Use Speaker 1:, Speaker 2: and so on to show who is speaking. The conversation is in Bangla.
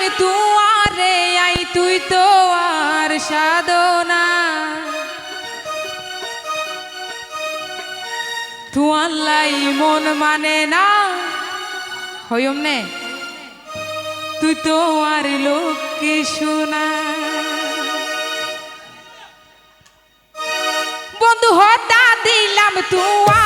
Speaker 1: দিলাম তুয়ারে আই, তুই তো আর সাধনা। তুয়াল্লাই মন মানে না হয়ম নে তুই তো আর লোককে শোনা। বন্ধু হতা দিলাম তুয়া